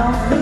你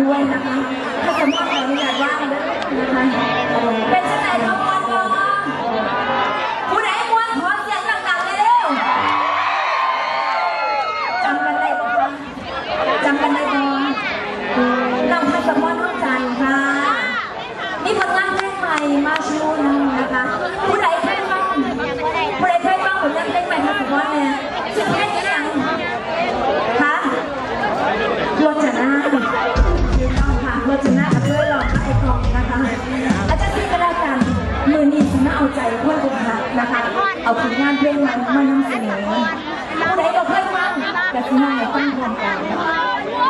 ด้วยนะคะ ถ้าสมมติเราอยากว่างนะคะ ไอคอนนะคะ อาจารย์ที่ก็ได้กันมือนีฉันเอาใจคนกหักนะคะ เอาผลงานเพลงมันมานำเสนอผู้ใดก็เพิ่มมั่แต่ทีนั่งในตั้งพร้อมกัน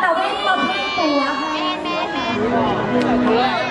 แต่มาเพิ่มตัวค่ะ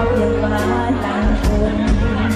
ายังมาต่างคน